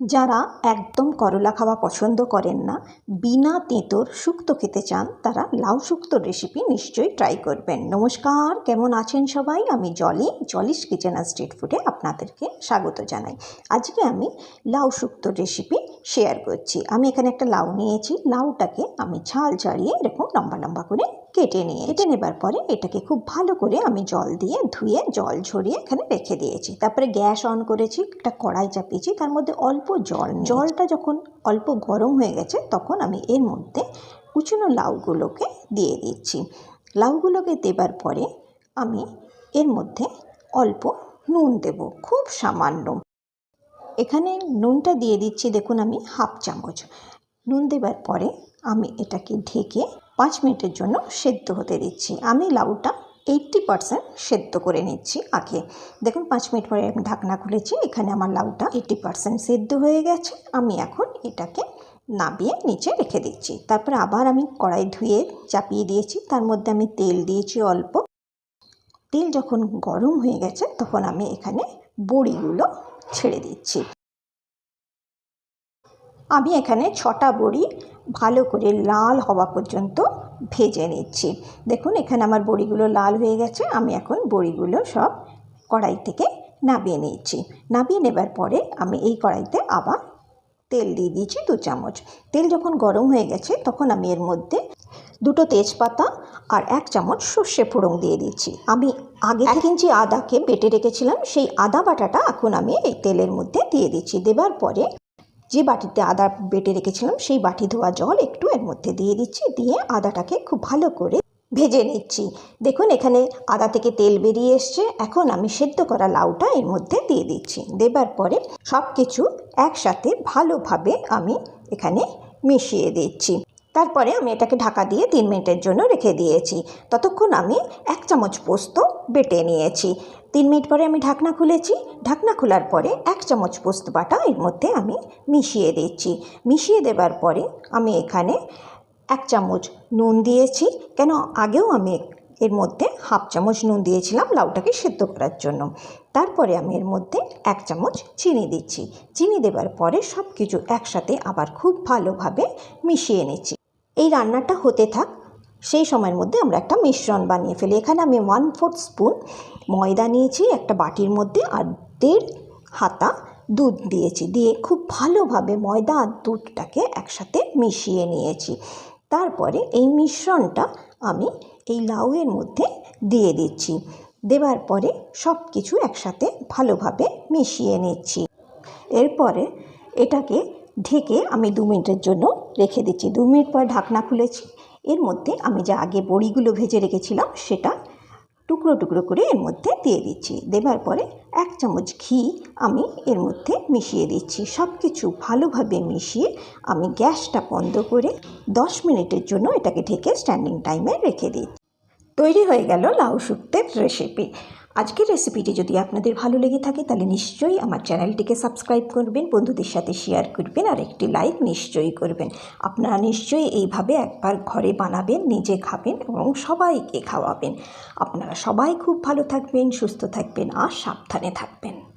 যারা একদম করলা খাওয়া পছন্দ করেন না, বিনা তেঁতোর শুক্তো খেতে চান, তারা লাউ শুক্তোর রেসিপি নিশ্চয়ই ট্রাই করবেন। নমস্কার, কেমন আছেন সবাই? আমি জলি জলিস কিচেন আর স্ট্রিট ফুডে আপনাদেরকে স্বাগত জানাই। আজকে আমি লাউ শুক্তোর রেসিপি শেয়ার করছি। আমি এখানে একটা লাউ নিয়েছি। লাউটাকে আমি ছাল ছাড়িয়ে এরকম লম্বা লম্বা করে কেটে নিয়ে কেটে নেবার পরে এটাকে খুব ভালো করে আমি জল দিয়ে ধুয়ে, জল ঝরিয়ে এখানে রেখে দিয়েছি। তারপরে গ্যাস অন করেছি, একটা কড়াই চাপিয়েছি, তার মধ্যে অল্প জল জলটা যখন অল্প গরম হয়ে গেছে, তখন আমি এর মধ্যে কুচনো লাউগুলোকে দিয়ে দিচ্ছি। লাউগুলোকে দেবার পরে আমি এর মধ্যে অল্প নুন দেব, খুব সামান্য। এখানে নুনটা দিয়ে দিচ্ছি, দেখুন আমি হাফ চামচ। নুন দেবার পরে আমি এটাকে ঢেকে পাঁচ মিনিটের জন্য সেদ্ধ হতে দিচ্ছি। আমি লাউটা এইট্টি পারসেন্ট সেদ্ধ করে নিচ্ছি আগে। দেখুন, পাঁচ মিনিট পরে আমি ঢাকনা খুলেছি, এখানে আমার লাউটা এইট্টি পারসেন্ট সেদ্ধ হয়ে গেছে। আমি এখন এটাকে নাবিয়ে নিচে রেখে দিচ্ছি। তারপর আবার আমি কড়াই ধুয়ে চাপিয়ে দিয়েছি। তার মধ্যে আমি তেল দিয়েছি অল্প। তেল যখন গরম হয়ে গেছে, তখন আমি এখানে বড়িগুলো ছেড়ে দিচ্ছি। আমি এখানে ছটা বড়ি ভালো করে লাল হওয়া পর্যন্ত ভেজে নিচ্ছি। দেখুন এখানে আমার বড়িগুলো লাল হয়ে গেছে। আমি এখন বড়িগুলো সব কড়াই থেকে নাবিয়ে নিচ্ছি। নাবিয়ে নেবার পরে আমি এই কড়াইতে আবার তেল দিয়ে দিয়েছি দু চামচ। তেল যখন গরম হয়ে গেছে তখন আমি এর মধ্যে দুটো তেজপাতা আর এক চামচ সর্ষে ফোড়ন দিয়ে দিচ্ছি। আমি আগে এক ইঞ্চি আদাকে বেটে রেখেছিলাম সেই আদা বাটাটা এখন আমি এই তেলের মধ্যে দিয়ে দিচ্ছি। দেবার পরে যে বাটিতে আদা বেটে রেখেছিলাম, সেই বাটি ধোয়া জল একটু এর মধ্যে দিয়ে দিচ্ছি, দিয়ে আদাটাকে খুব ভালো করে ভেজে নিচ্ছি। দেখুন, এখানে আদা থেকে তেল বেরিয়ে এসছে। এখন আমি সেদ্ধ করা লাউটা এর মধ্যে দিয়ে দিচ্ছি। দেবার পরে সব কিছু একসাথে ভালোভাবে আমি এখানে মিশিয়ে দিচ্ছি। তারপরে আমি এটাকে ঢাকা দিয়ে তিন মিনিটের জন্য রেখে দিয়েছি। ততক্ষণ আমি এক চামচ পোস্ত বেটে নিয়েছি। তিন মিনিট পরে আমি ঢাকনা খুলেছি। ঢাকনা খোলার পরে এক চামচ পোস্ত বাটা এর মধ্যে আমি মিশিয়ে দিচ্ছি। মিশিয়ে দেবার পরে আমি এখানে এক চামচ নুন দিয়েছি। কেন? আগেও আমি এর মধ্যে হাফ চামচ নুন দিয়েছিলাম লাউটাকে সেদ্ধ করার জন্য। তারপরে আমি এর মধ্যে এক চামচ চিনি দিচ্ছি। চিনি দেবার পরে সব কিছু একসাথে আবার খুব ভালোভাবে মিশিয়ে নিচ্ছি। এই রান্নাটা হতে থাক, সেই সময়ের মধ্যে আমরা একটা মিশ্রণ বানিয়ে ফেলি। এখানে আমি ওয়ান ফোর্থ স্পুন ময়দা নিয়েছি, একটা বাটির মধ্যে, আর দেড় হাতা দুধ দিয়েছি। দিয়ে খুব ভালোভাবে ময়দা আর দুধটাকে একসাথে মিশিয়ে নিয়েছি। তারপরে এই মিশ্রণটা আমি এই লাউয়ের মধ্যে দিয়ে দিচ্ছি। দেওয়ার পরে সব কিছু একসাথে ভালোভাবে মিশিয়ে নিচ্ছি। এরপরে এটাকে ঢেকে আমি দু মিনিটের জন্য রেখে দিচ্ছি। দু মিনিট পর ঢাকনা খুলেছি। এর মধ্যে আমি যে আগে বড়িগুলো ভেজে রেখেছিলাম, সেটা টুকরো টুকরো করে এর মধ্যে দিয়ে দিচ্ছি। দেবার পরে এক চামচ ঘি আমি এর মধ্যে মিশিয়ে দিচ্ছি। সব কিছু ভালোভাবে মিশিয়ে আমি গ্যাসটা বন্ধ করে দশ মিনিটের জন্য এটাকে ঢেকে স্ট্যান্ডিং টাইমে রেখে দিচ্ছি। তৈরি হয়ে গেল লাউ শুক্তের রেসিপি আজকের রেসিপিটি যদি আপনাদের ভালো লেগে থাকে, তাহলে নিশ্চয়ই আমার চ্যানেলটিকে সাবস্ক্রাইব করবেন, বন্ধুদের সাথে শেয়ার করবেন আর একটি লাইক নিশ্চয়ই করবেন। আপনারা নিশ্চয়ই এইভাবে একবার ঘরে বানাবেন, নিজে খাবেন এবং সবাইকে খাওয়াবেন। আপনারা সবাই খুব ভালো থাকবেন, সুস্থ থাকবেন আর সাবধানে থাকবেন।